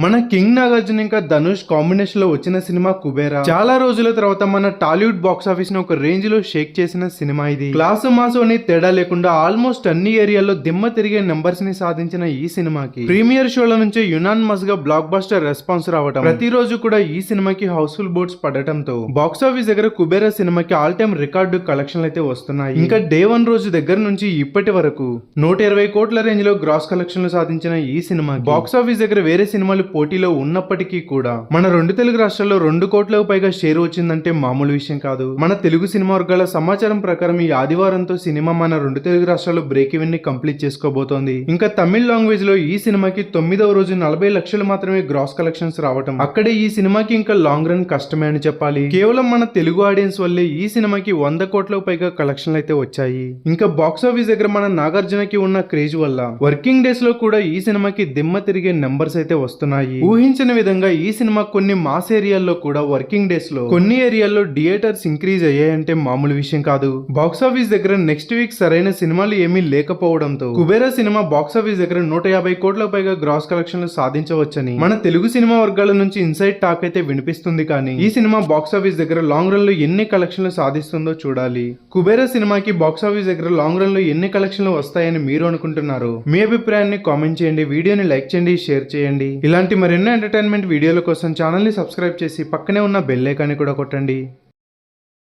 మన కింగ్ నాగార్జున ఇంకా ధనుష్ కాంబినేషన్లో వచ్చిన సినిమా కుబేరా. చాలా రోజుల తర్వాత మన టాలీవుడ్ బాక్స్ ఆఫీస్ని ఒక రేంజ్లో షేక్ చేసిన సినిమా ఇది. క్లాసు మాసు అని తేడా లేకుండా ఆల్మోస్ట్ అన్ని ఏరియాల్లో దిమ్మ తిరిగే నెంబర్స్ని సాధించిన ఈ సినిమాకి. ప్రీమియర్ షోల నుంచి యునాన్మస్గా బ్లాక్ బస్టర్ రెస్పాన్స్ రావడం ప్రతిరోజు కూడా ఈ సినిమాకి హౌస్ఫుల్ బోర్డ్స్ పడటంతో. బాక్స్ ఆఫీస్ దగ్గర కుబేరా సినిమాకి ఆల్ టైమ్ రికార్డు కలెక్షన్లు అయితే వస్తున్నాయి. ఇంకా డే వన్ రోజు దగ్గర నుంచి ఇప్పటి వరకు నూట ఇరవై కోట్ల రేంజ్లో గ్రాస్ కలెక్షన్లు సాధించిన ఈ సినిమా బాక్స్ ఆఫీస్ దగ్గర వేరే సినిమాలు పోటీలో ఉన్నప్పటికీ కూడా మన రెండు తెలుగు రాష్ట్రాల్లో రెండు కోట్లకు పైగా షేర్ వచ్చిందంటే మామూలు విషయం కాదు. మన తెలుగు సినిమా వర్గాల సమాచారం ప్రకారం ఈ ఆదివారంతో సినిమా మన రెండు తెలుగు రాష్ట్రాల్లో బ్రేక్ ఈవెన్ని కంప్లీట్ చేసుకోబోతోంది. ఇంకా తమిళ లాంగ్వేజ్లో ఈ సినిమాకి తొమ్మిదవ రోజు నలభై లక్షలు మాత్రమే గ్రాస్ కలెక్షన్స్ రావటం. అక్కడే ఈ సినిమాకి ఇంకా లాంగ్ రన్ కష్టమే అని చెప్పాలి. కేవలం మన తెలుగు ఆడియన్స్ వల్లే ఈ సినిమాకి వంద కోట్లకు పైగా కలెక్షన్లు అయితే వచ్చాయి. ఇంకా బాక్స్ ఆఫీస్ దగ్గర మన నాగార్జునకి ఉన్న క్రేజ్ వల్ల వర్కింగ్ డేస్లో కూడా ఈ సినిమాకి దిమ్మ తిరిగే నెంబర్స్ అయితే వస్తున్నాయి. ఊహించిన విధంగా ఈ సినిమా కొన్ని మాస్ ఏరియాల్లో కూడా వర్కింగ్ డేస్లో కొన్ని ఏరియాల్లో థియేటర్స్ ఇంక్రీజ్ అయ్యాయంటే మామూలు విషయం కాదు. బాక్స్ ఆఫీస్ దగ్గర నెక్స్ట్ వీక్ సరైన సినిమాలు ఏమీ లేకపోవడంతో కుబేరా సినిమా బాక్స్ ఆఫీస్ దగ్గర నూట యాభై కోట్ల పైగా గ్రాస్ కలెక్షన్లు సాధించవచ్చని మన తెలుగు సినిమా వర్గాల నుంచి ఇన్సైడ్ టాక్ అయితే వినిపిస్తుంది కానీ ఈ సినిమా బాక్స్ ఆఫీస్ దగ్గర లాంగ్ రన్లో ఎన్ని కలెక్షన్లు సాధిస్తుందో చూడాలి. కుబేరా సినిమాకి బాక్స్ ఆఫీస్ దగ్గర లాంగ్ రన్లో ఎన్ని కలెక్షన్లు వస్తాయని మీరు అనుకుంటున్నారు మీ అభిప్రాయాన్ని కామెంట్ చేయండి వీడియోని లైక్ చేయండి షేర్ చేయండి. ఇలాంటి మరెన్నో ఎంటర్టైన్మెంట్ వీడియోల కోసం ఛానల్ని సబ్స్క్రైబ్ చేసి పక్కనే ఉన్న బెల్ ఐకాన్ని కూడా కొట్టండి.